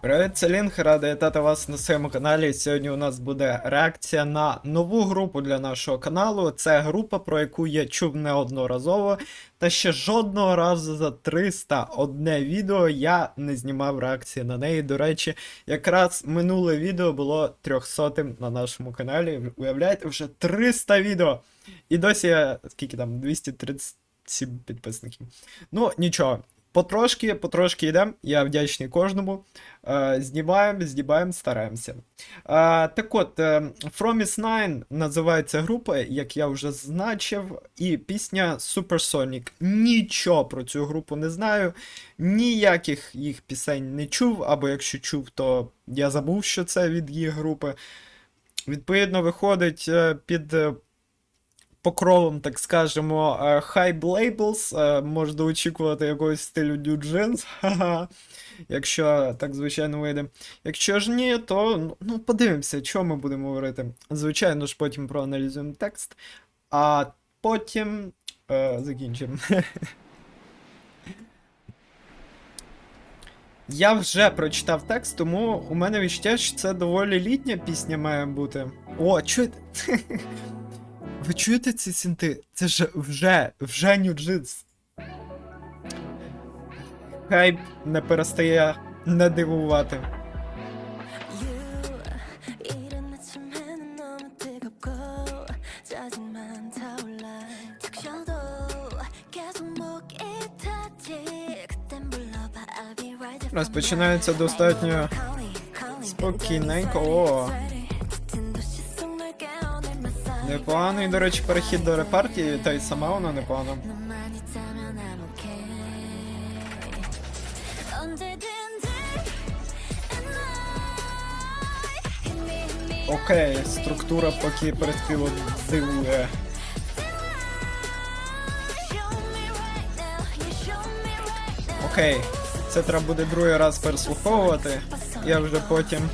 Привіт, це Лінк, радий вітати вас на своєму каналі. Сьогодні у нас буде реакція на нову групу для нашого каналу. Це група, про яку я чув неодноразово, та ще жодного разу за 301 відео я не знімав реакції на неї. До речі, якраз минуле відео було 300 на нашому каналі. Уявляєте, вже 300 відео. І досі я, скільки там, 237 підписників. Ну, нічого. Потрошки, потрошки йдемо. Я вдячний кожному. Е, знімаємо, знімаємо, стараємося. Е, так от, е, From 9 називається група, як я вже значив, і пісня Supersonic. Нічого про цю групу не знаю, ніяких їх пісень не чув, або якщо чув, то я забув, що це від їх групи. Відповідно, виходить під покровом, так скажемо, е, Hype Labels. е, Можна очікувати якогось стилю New Jeans, якщо так звичайно вийде. Якщо ж ні, то ну подивимося, що ми будемо говорити. Звичайно ж, потім проаналізуємо текст, а потім е, закінчимо. Я вже прочитав текст, тому у мене відчуття, що це доволі літня пісня має бути. О, чуєте? Ви чуєте ці синти? Це ж вже вже нью-джинс. Хайп не перестає не дивувати. Розпочинається достатньо спокійненько. О. Непоганий, до речі, перехід до репартії, та й сама вона непогана. Окей, структура поки передпіло дивує. Окей, це треба буде другий раз переслуховувати. Я вже потім.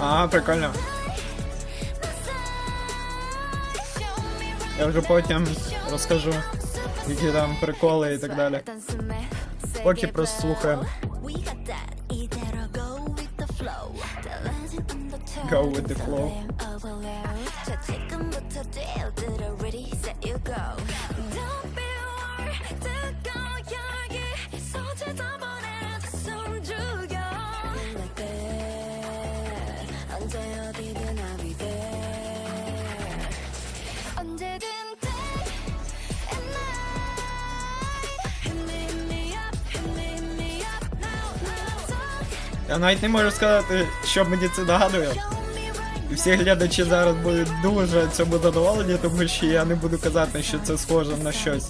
А, прикольно. Я вже потім розкажу, які там приколи і так далі. Поки просто слухаємо. Go with the flow. Я навіть не можу сказати, що мені це нагадує. всі глядачі зараз будуть дуже цьому задоволені, тому що я не буду казати, що це схоже на щось.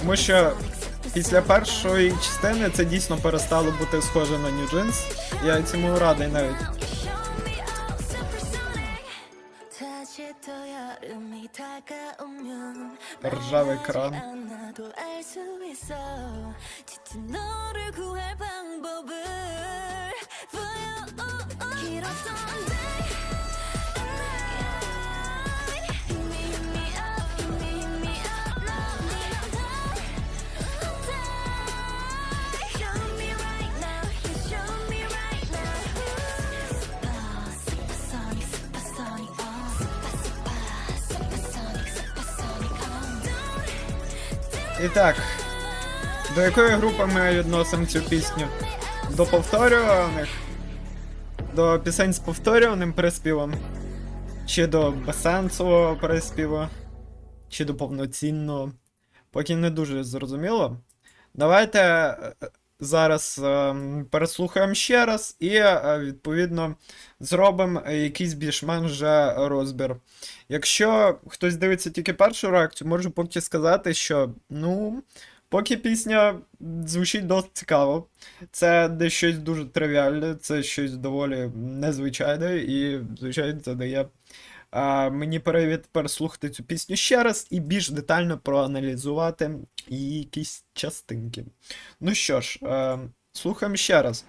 Тому що після першої частини це дійсно перестало бути схоже на New Jeans. Я цьому радий навіть. 다시 І так, до якої групи ми відносимо цю пісню? До повторюваних? До пісень з повторюваним приспівом? Чи до безсенсового приспіву? Чи до повноцінного? Поки не дуже зрозуміло. Давайте е, зараз ем, переслухаємо ще раз і, е, відповідно, зробимо якийсь більш-менш вже розбір. Якщо хтось дивиться тільки першу реакцію, можу поки сказати, що ну, поки пісня звучить досить цікаво. Це не щось дуже тривіальне, це щось доволі незвичайне, і, звичайно, це дає мені привід переслухати цю пісню ще раз і більш детально проаналізувати її якісь частинки. Ну що ж, е, слухаємо ще раз.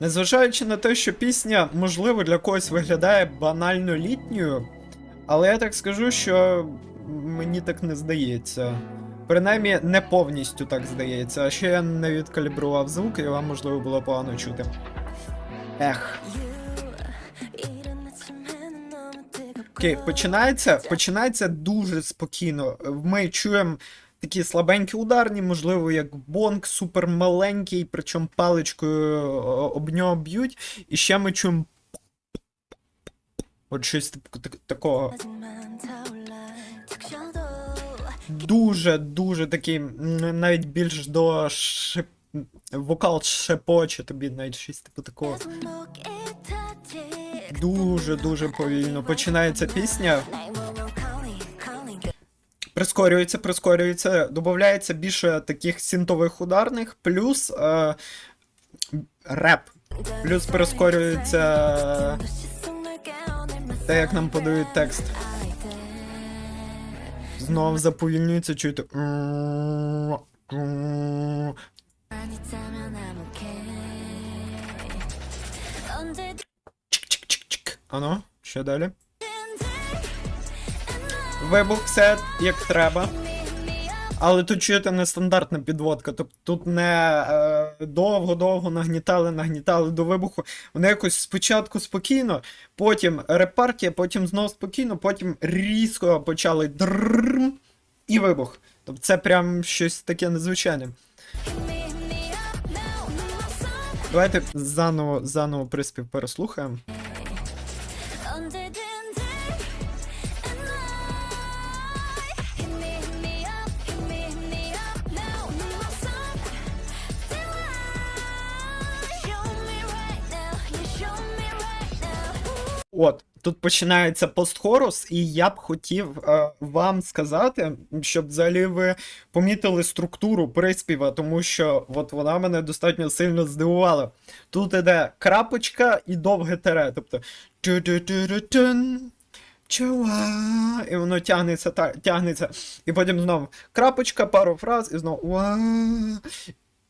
Незважаючи на те, що пісня, можливо, для когось виглядає банально літньою, але я так скажу, що мені так не здається. Принаймні, не повністю так здається. А ще я не відкалібрував звук, і вам можливо було погано чути. Ех. Окей, починається, починається дуже спокійно. Ми чуємо такі слабенькі ударні, можливо, як бонг, супер маленький, причому паличкою об нього б'ють. І ще ми чуємо. От щось так- такого. Дуже, дуже такий, навіть більш до шип... вокал шепоче тобі, навіть щось типу такого. Дуже, дуже повільно. Починається пісня. Прискорюється, прискорюється, додається більше таких синтових ударних, плюс е, реп. Плюс прискорюється те, як нам подають текст. Знов заповільнюється, чуєте. Ано, що далі? Вибух все як треба. Але тут чуєте нестандартна підводка. Тобто тут не е, довго-довго нагнітали, нагнітали до вибуху. Вони якось спочатку спокійно, потім репартія, потім знов спокійно, потім різко почали дррррм і вибух. Тобто це прям щось таке незвичайне. Давайте заново, заново приспів переслухаємо. От, тут починається постхорус, і я б хотів е, вам сказати, щоб взагалі ви помітили структуру приспіва, тому що от вона мене достатньо сильно здивувала. Тут іде крапочка і довге тере, тобто тю-тю-тю-тю-тюн, і воно тягнеться, та, тягнеться, і потім знову крапочка, пару фраз, і знову.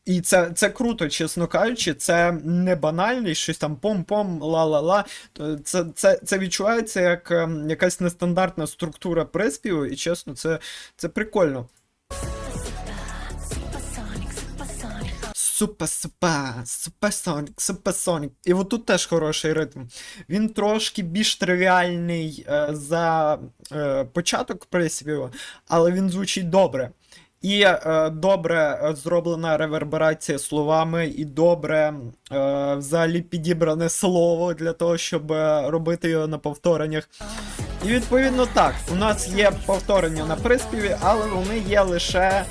І це, це круто, чесно кажучи, це не банальність, щось там пом-пом, ла-ла-ла. Це, це, це відчувається як ем, якась нестандартна структура приспіву, і чесно, це, це прикольно. Супа, супа, суперсонік, суперсонік. І от тут теж хороший ритм. Він трошки більш тривіальний е, за е, початок приспіву, але він звучить добре. І е, добре е, зроблена реверберація словами, і добре е, взагалі підібране слово для того, щоб е, робити його на повтореннях. І відповідно так, у нас є повторення на приспіві, але вони є лише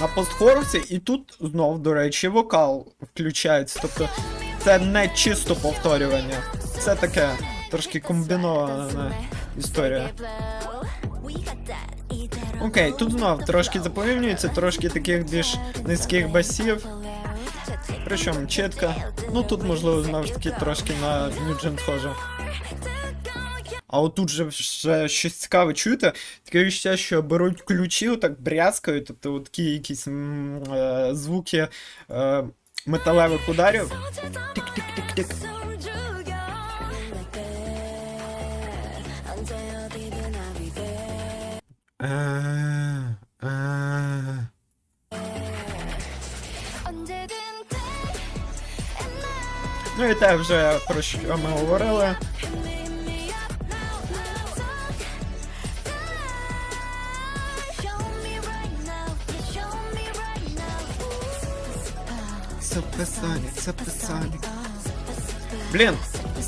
на постхорусі, і тут знов, до речі, вокал включається. Тобто це не чисто повторювання, це таке трошки комбінована історія. Окей, тут знов трошки заповільнюється, трошки таких більш низьких басів. Причому чітко. Ну тут, можливо, знову ж таки трошки на Нюджен схоже. А отут же вже щось цікаве чуєте? Таке відчуття, що беруть ключі, отак брязкають, тобто такі якісь е, звуки е, металевих ударів. Тик-тик-тик-тик. Е, е. Ну і те вже про що ми говорили. Суперсонік, суперсонік. Блін,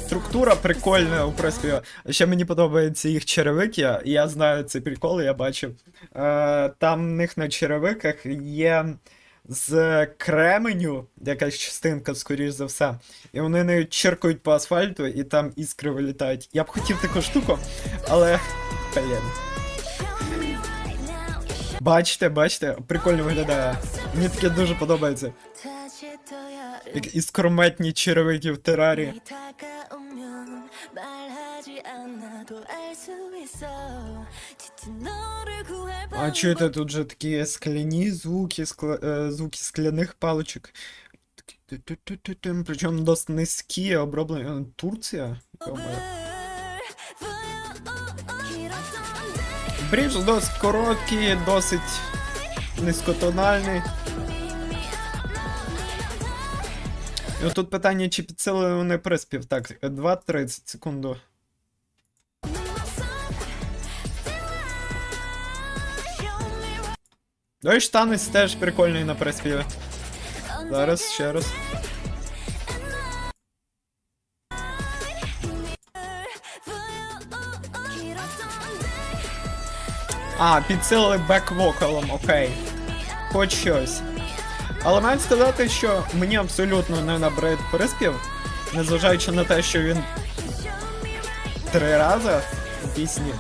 структура прикольна у приспіві. Ще мені подобаються їх черевики. Я знаю цей прикол, я бачив. Е, там в них на черевиках є з кременю якась частинка, скоріш за все. І вони не черкають по асфальту, і там іскри вилітають. Я б хотів таку штуку, але. Блін. Бачите, бачите, прикольно виглядає. Мені таке дуже подобається. Іскрометні черевики в терарі. А чуєте, тут же такі скляні звуки, скла... е, звуки скляних паличок. Причому досить низькі, оброблені. Турція? Брідж досить короткий, досить низькотональний. І тут питання, чи підсилили вони приспів. Так, 2.30 секунду. До речі, танець теж прикольний на приспіві. Зараз ще раз. А, підсилили бек-вокалом, окей. Хоч щось. Але маю сказати, що мені абсолютно не набрид приспів, незважаючи на те, що він три рази у пісні.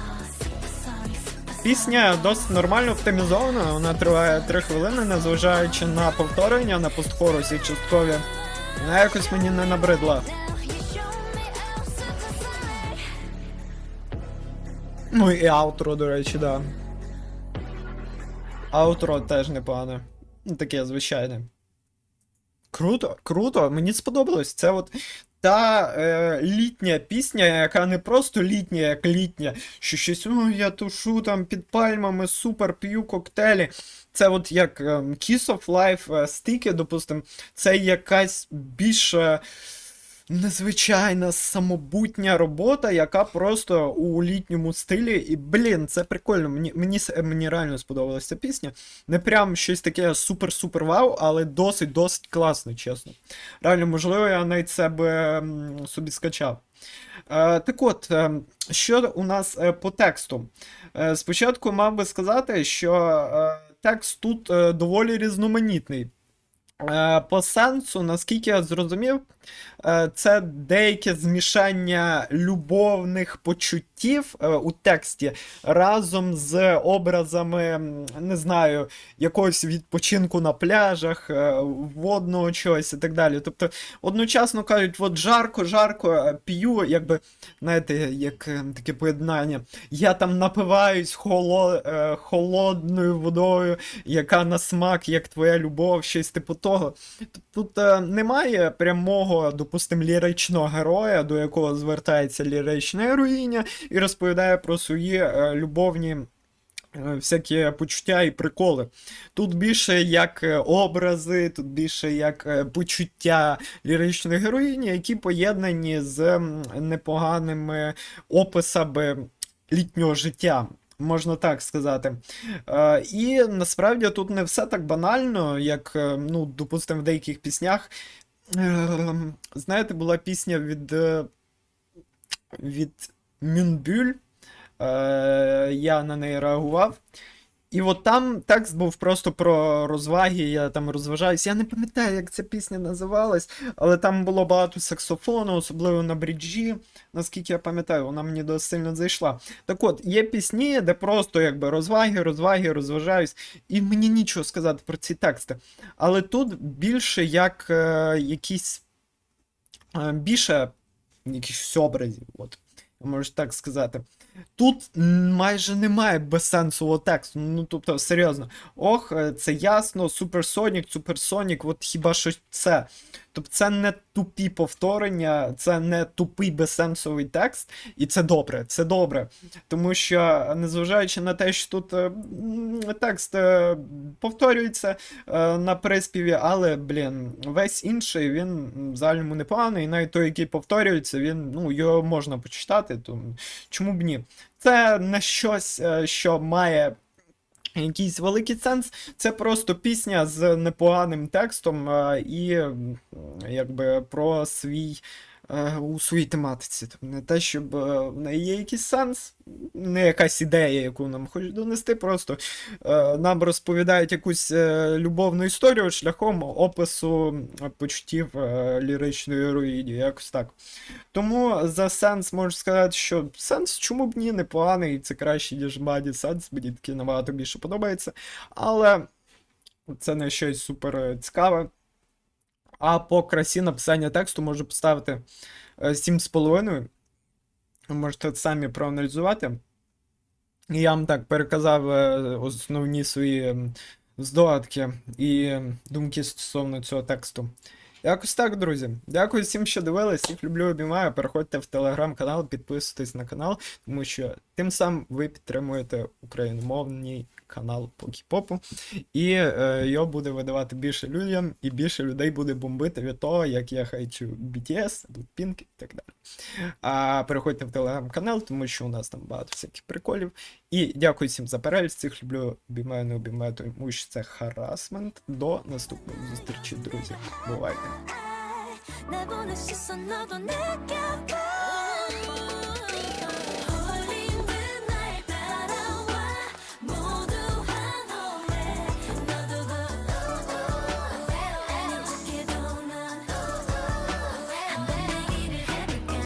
Пісня досить нормально оптимізована, вона триває 3 хвилини, незважаючи на повторення на постхорусі часткові. Вона якось мені не набридла. Ну і аутро, до речі, да. Аутро теж непогане. Ну, таке звичайне. Круто, круто, мені сподобалось. Це от та е, літня пісня, яка не просто літня, як літня, що щось, о, я тушу там під пальмами, супер п'ю коктейлі. Це от як е, Kiss of Life е, стики, допустим, це якась більш е, незвичайна самобутня робота, яка просто у літньому стилі. І, блін, це прикольно. Мені, мені, мені реально сподобалася ця пісня. Не прям щось таке супер-супер вау, але досить-досить класно, чесно. Реально, можливо, я навіть себе собі скачав. Е, так от, е, що у нас е, по тексту? Спочатку мав би сказати, що текст тут доволі різноманітний. Е, По сенсу, наскільки я зрозумів, е, це деяке змішання любовних почуттів е, у тексті разом з образами, не знаю, якогось відпочинку на пляжах, е, водного чогось і так далі. Тобто, одночасно кажуть, от жарко, жарко, е, п'ю, якби, знаєте, як таке поєднання. Я там напиваюсь холо, холодною водою, яка на смак, як твоя любов, щось типу того. Тут немає прямого, допустим, ліричного героя, до якого звертається лірична героїня і розповідає про свої е, любовні. е, Всякі почуття і приколи. Тут більше як е, образи, тут більше як почуття ліричної героїні, які поєднані з непоганими описами літнього життя. Можна так сказати. І насправді тут не все так банально, як, ну, допустимо, в деяких піснях. Е, знаєте, була пісня від, від Мюнбюль. Е, я на неї реагував. І от там текст був просто про розваги, я там розважаюсь. Я не пам'ятаю, як ця пісня називалась, але там було багато саксофону, особливо на бріджі. Наскільки я пам'ятаю, вона мені досить сильно зайшла. Так от, є пісні, де просто якби розваги, розваги, розважаюсь, і мені нічого сказати про ці тексти. Але тут більше як е, якісь е, більше якихось образів, от, можу так сказати. Тут майже немає безсенсового тексту. Ну, тобто, серйозно. Ох, е, це ясно, суперсонік, суперсонік, от хіба що це. Тобто це не тупі повторення, це не тупий безсенсовий текст, і це добре, це добре. Тому що, незважаючи на те, що тут е, текст е, повторюється е, на приспіві, але, блін, весь інший він в загальному непоганий, і навіть той, який повторюється, він, ну, його можна почитати, то чому б ні? Це не щось, що має якийсь великий сенс. Це просто пісня з непоганим текстом е, і якби про свій. Е, У своїй тематиці. Тобто не те, щоб е, в неї є якийсь сенс, не якась ідея, яку нам хочуть донести, просто е, нам розповідають якусь любовну історію шляхом опису почуттів ліричної героїні, якось так. Тому за сенс можу сказати, що сенс чому б ні, непоганий, це краще, ніж Маді Сенс, мені такий набагато більше подобається. Але це не щось супер цікаве. А по красі написання тексту можу поставити е, 7,5. Ви Можете самі проаналізувати. Я вам так переказав е, основні свої здогадки і думки стосовно цього тексту. Якось так, друзі. Дякую всім, що дивились. Всіх люблю, обіймаю. Переходьте в телеграм-канал, підписуйтесь на канал, тому що тим самим ви підтримуєте україномовний канал по кіпопу. І е, його буде видавати більше людям, і більше людей буде бомбити від того, як я хайчу BTS, Blackpink і так далі. А переходьте в телеграм-канал, тому що у нас там багато всяких приколів. І дякую всім за перегляд. Всіх люблю, обіймаю, не обіймаю, тому що це харасмент. До наступної зустрічі, друзі. Бувайте. 내보낸 시선 너도 느껴봐